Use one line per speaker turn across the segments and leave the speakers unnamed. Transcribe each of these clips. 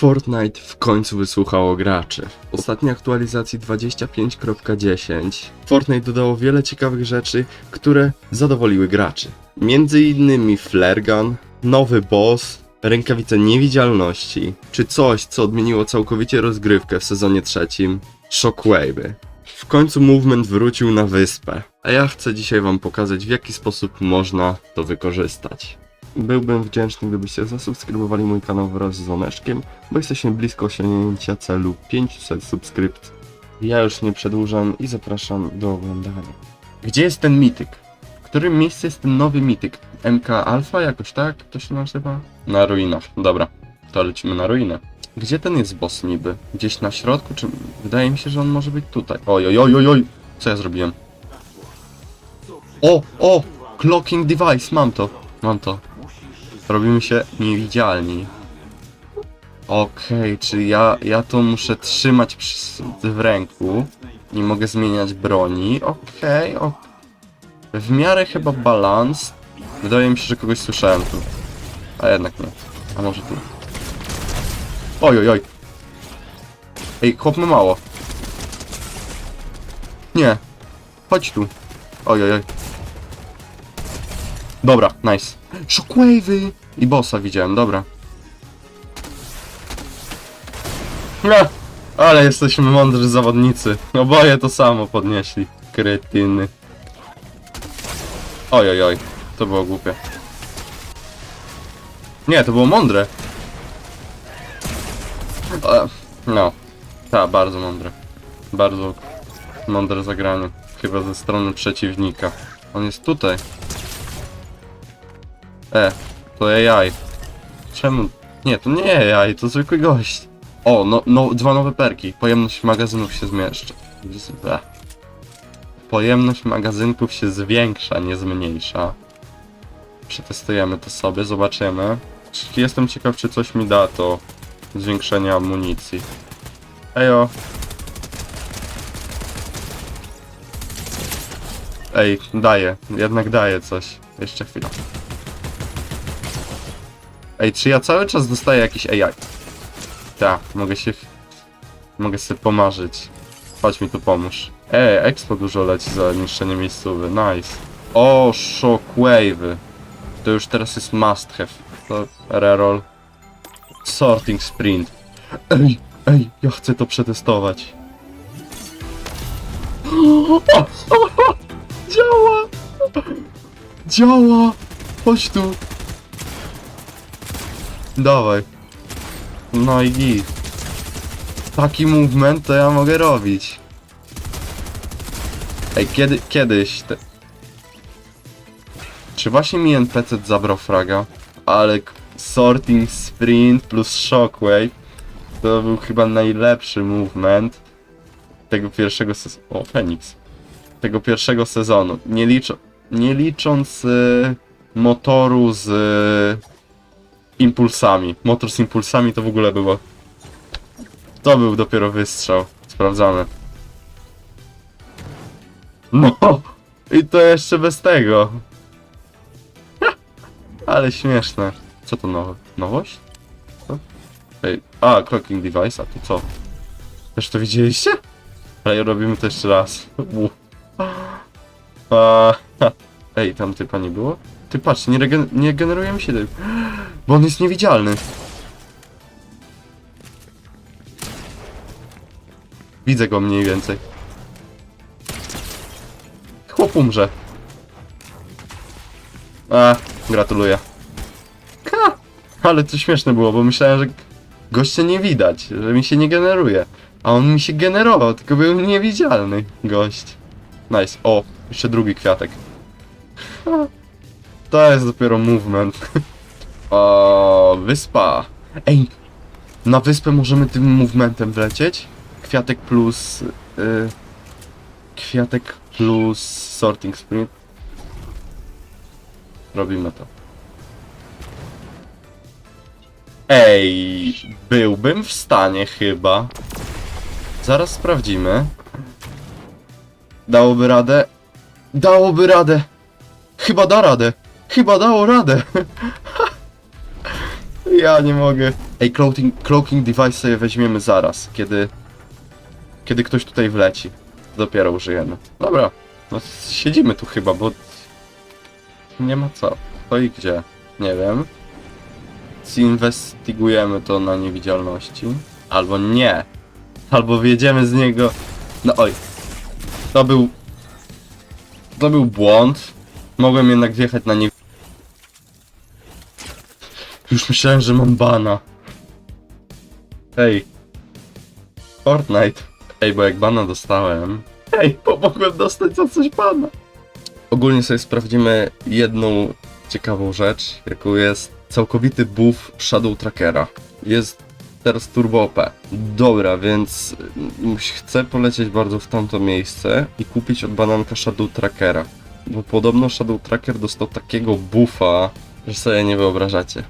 Fortnite w końcu wysłuchało graczy. W ostatniej aktualizacji 25.10 Fortnite dodało wiele ciekawych rzeczy, które zadowoliły graczy. Między innymi flare gun, nowy boss, rękawice niewidzialności, czy coś, co odmieniło całkowicie rozgrywkę w sezonie trzecim, shockwave'y. W końcu movement wrócił na wyspę, a ja chcę dzisiaj wam pokazać w jaki sposób można to wykorzystać. Byłbym wdzięczny, gdybyście zasubskrybowali mój kanał wraz z dzwoneczkiem, bo jesteśmy blisko osiągnięcia celu 500 subskrypcji. Ja już nie przedłużam i zapraszam do oglądania. Gdzie jest ten mityk? W którym miejscu jest ten nowy mityk? MK Alpha jakoś tak to się nazywa? Na ruinach, dobra. To lecimy na ruinę. Gdzie ten jest boss niby? Gdzieś na środku, czy... Wydaje mi się, że on może być tutaj. Oj, oj, oj, oj, oj. Co ja zrobiłem? O, o! Clocking device, mam to. Mam to. Robimy się niewidzialni. Okej, czyli ja, ja to muszę trzymać przy, w ręku. Nie mogę zmieniać broni. Okej, ok. W miarę chyba balans. Wydaje mi się, że kogoś słyszałem tu. A jednak nie. A może tu. Oj, oj, oj. Ej, chłop ma mało. Nie. Chodź tu. Oj, oj, oj. Dobra, nice. Shockwave'y! I bossa widziałem, dobra. No, ale jesteśmy mądrzy zawodnicy. Oboje to samo podnieśli. Kretyny. Oj, oj, oj. To było głupie. Nie, to było mądre. No. Tak, bardzo mądre. Bardzo mądre zagranie. Chyba ze strony przeciwnika. On jest tutaj. E, to AI. Czemu? Nie, to nie AI, to zwykły gość. O, no, no dwa nowe perki. Pojemność magazynów się zmieszcza. Pojemność magazynków się zwiększa, nie zmniejsza. Przetestujemy to sobie, zobaczymy. Czy- Jestem ciekaw, czy coś mi da to zwiększenie amunicji. Ejo. Ej, daje, jednak daje coś. Jeszcze chwilę. Ej, czy ja cały czas dostaję jakiś AI? Tak, mogę się... Mogę sobie pomarzyć. Chodź mi tu pomóż. Ej, expo dużo leci za niszczenie miejscowy, nice. O, shockwave'y. To już teraz jest must have. To reroll. Sorting sprint. Ej, ej, ja chcę to przetestować. Działa! Działa! Chodź tu! Dawaj. No i git. Taki movement to ja mogę robić. Ej, kiedy, kiedyś te... Czy właśnie mi NPC zabrał fraga? Ale sorting sprint plus shockwave to był chyba najlepszy movement tego pierwszego sezonu. O, Phoenix. Tego pierwszego sezonu. Nie, liczo, nie licząc y, motoru z y, impulsami. Motor z impulsami to w ogóle było. To był dopiero wystrzał. Sprawdzamy. No! I to jeszcze bez tego. Ale śmieszne. Co to nowe? Nowość? Co? Ej, a, clocking device, a tu co? Też to widzieliście? Ale robimy to jeszcze raz. U. Ej, tam typa nie było? Ty patrz, nie, regen- nie generuje mi się typ. Bo on jest niewidzialny. Widzę go mniej więcej. Chłop umrze. A, gratuluję. Ha! Ale to śmieszne było, bo myślałem, że gościa nie widać, że mi się nie generuje. A on mi się generował, tylko był niewidzialny gość. Nice. O, jeszcze drugi kwiatek. To jest dopiero movement. O, wyspa. Ej, na wyspę możemy tym movementem wlecieć? Kwiatek plus... Y, kwiatek plus sorting sprint. Robimy to. Ej, byłbym w stanie chyba. Zaraz sprawdzimy. Dałoby radę? Dałoby radę! Chyba da radę! Chyba dało radę! Ja nie mogę. Ej, cloaking, cloaking device sobie weźmiemy zaraz, kiedy... Kiedy ktoś tutaj wleci. Dopiero użyjemy. Dobra, no siedzimy tu chyba, bo... Nie ma co. To i gdzie? Nie wiem. Zinwestygujemy to na niewidzialności. Albo nie. Albo wjedziemy z niego... No oj. To był... To był błąd. Mogłem jednak wjechać na nie... Już myślałem, że mam bana. Ej. Fortnite. Ej, bo jak bana dostałem... Ej, pomogłem dostać za coś bana. Ogólnie sobie sprawdzimy jedną ciekawą rzecz, jaką jest całkowity buff Shadow Trackera. Jest teraz Turbo OP. Dobra, więc mm, chcę polecieć bardzo w tamto miejsce i kupić od bananka Shadow Trackera. Bo podobno Shadow Tracker dostał takiego buffa, że sobie nie wyobrażacie.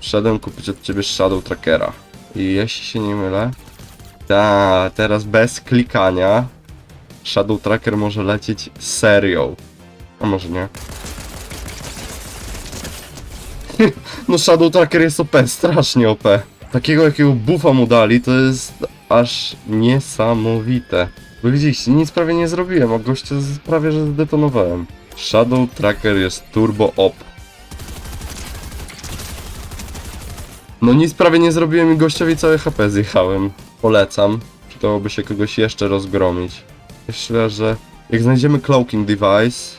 Wszedłem kupić od ciebie Shadow Trackera. I jeśli się nie mylę, ta, teraz bez klikania Shadow Tracker może lecieć serią. A może nie? no Shadow Tracker jest OP, strasznie OP. Takiego jakiego buffa mu dali, to jest aż niesamowite. Bo widzieliście, nic prawie nie zrobiłem, a gościa prawie że zdetonowałem. Shadow Tracker jest turbo op. No nic prawie nie zrobiłem i gościowi całe HP zjechałem. Polecam. Przydałoby się kogoś jeszcze rozgromić. Myślę, że jak znajdziemy cloaking device,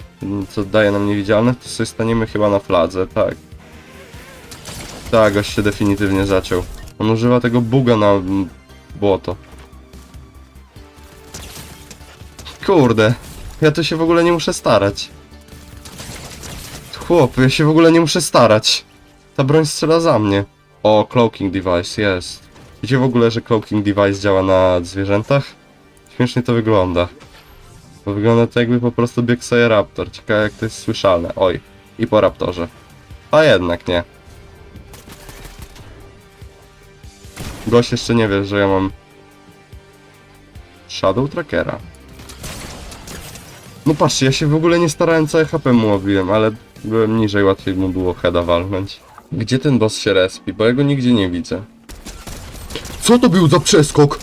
co daje nam niewidzialne, to sobie staniemy chyba na fladze, tak. Tak, gość się definitywnie zaciął. On używa tego buga na mm, błoto. Kurde, ja to się w ogóle nie muszę starać. Chłop, ja się w ogóle nie muszę starać. Ta broń strzela za mnie. O, cloaking device, jest. Wiecie w ogóle, że cloaking device działa na zwierzętach? Śmiesznie to wygląda. Bo wygląda to jakby po prostu biegł sobie raptor. Ciekawe jak to jest słyszalne. Oj, i po raptorze. A jednak nie. Gość jeszcze nie wie, że ja mam Shadow Trackera. No patrzcie, ja się w ogóle nie starałem, całe HP mu obiłem, ale byłem niżej, łatwiej mu było heada walnąć. Gdzie ten boss się respi? Bo ja go nigdzie nie widzę. Co to był za przeskok?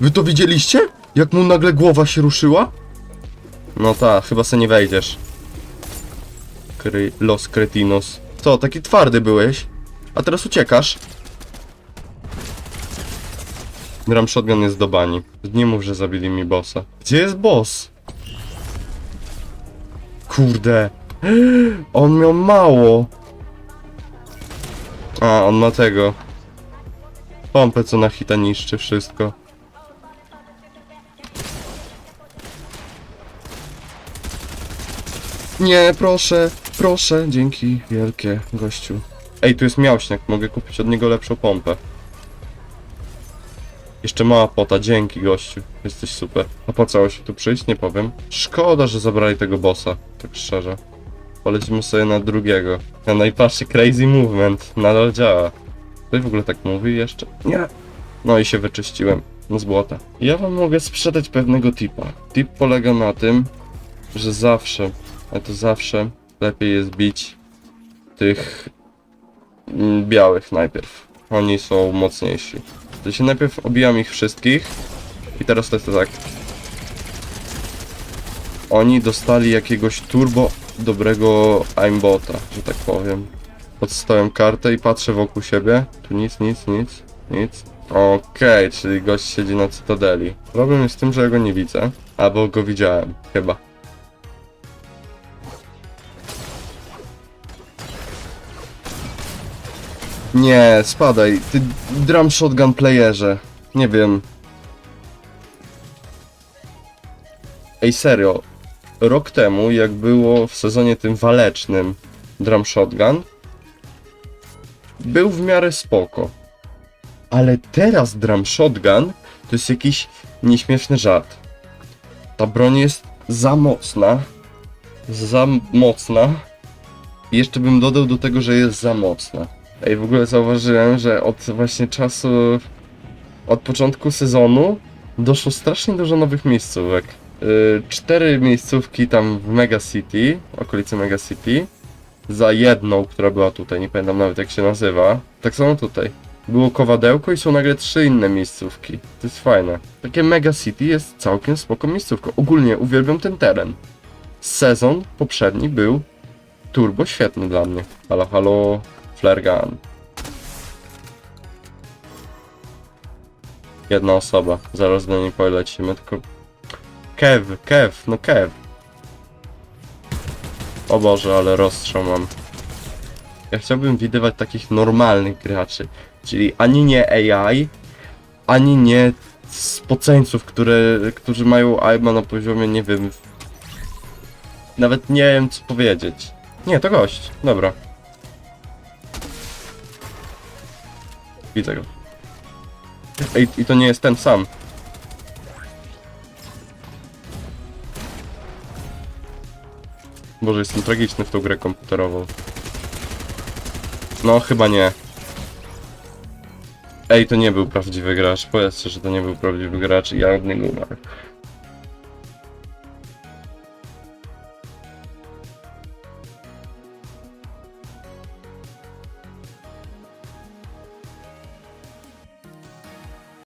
Wy to widzieliście? Jak mu nagle głowa się ruszyła? No ta, chyba se nie wejdziesz. Kry... Los Cretinos. Co, taki twardy byłeś? A teraz uciekasz? Gram shotgun jest do bani. Nie mów, że zabili mi bossa. Gdzie jest boss? Kurde. On miał mało. A, on ma tego. Pompę, co na hita niszczy wszystko. Nie, proszę, proszę, dzięki wielkie, gościu. Ej, tu jest miałśniak, mogę kupić od niego lepszą pompę. Jeszcze mała pota, dzięki gościu, jesteś super. A co się tu przyjść? Nie powiem. Szkoda, że zabrali tego bossa, tak szczerze. Polecimy sobie na drugiego. A no crazy movement, nadal działa. Ktoś w ogóle tak mówi jeszcze? Nie. No i się wyczyściłem z błota. Ja wam mogę sprzedać pewnego tipa. Tip polega na tym, że zawsze, ale to zawsze lepiej jest bić tych mm, białych najpierw. Oni są mocniejsi. To się najpierw obijam ich wszystkich i teraz to jest tak. Oni dostali jakiegoś turbo dobrego aimbota, że tak powiem. Podstałem kartę i patrzę wokół siebie. Tu nic, nic, nic, nic. Okej, czyli gość siedzi na cytadeli. Problem jest w tym, że ja go nie widzę. Albo go widziałem, chyba. Nie, spadaj, ty drum shotgun playerze. Nie wiem. Ej, serio. Rok temu, jak było w sezonie tym walecznym drum shotgun, był w miarę spoko. Ale teraz drum shotgun to jest jakiś nieśmieszny żart. Ta broń jest za mocna. Za mocna. I jeszcze bym dodał do tego, że jest za mocna. Ej, w ogóle zauważyłem, że od właśnie czasu, od początku sezonu doszło strasznie dużo nowych miejscówek. Yy, cztery miejscówki tam w Mega City, okolicy Mega City. za jedną, która była tutaj, nie pamiętam nawet jak się nazywa. Tak samo tutaj. Było kowadełko i są nagle trzy inne miejscówki. To jest fajne. Takie Mega City jest całkiem spoko miejscówką. Ogólnie uwielbiam ten teren. Sezon poprzedni był turbo świetny dla mnie. Halo, halo, flare gun. Jedna osoba, zaraz do niej polecimy, tylko... Kev, Kev, no Kev. O Boże, ale rozstrzał mam. Ja chciałbym widywać takich normalnych graczy, czyli ani nie AI, ani nie spoceńców, które, którzy mają aima na poziomie, nie wiem... Nawet nie wiem co powiedzieć. Nie, to gość, dobra. Widzę go. Ej, i to nie jest ten sam. Boże, jestem tragiczny w tą grę komputerową. No, chyba nie. Ej, to nie był prawdziwy gracz. Powiedzcie, że to nie był prawdziwy gracz i ja od niego umarł.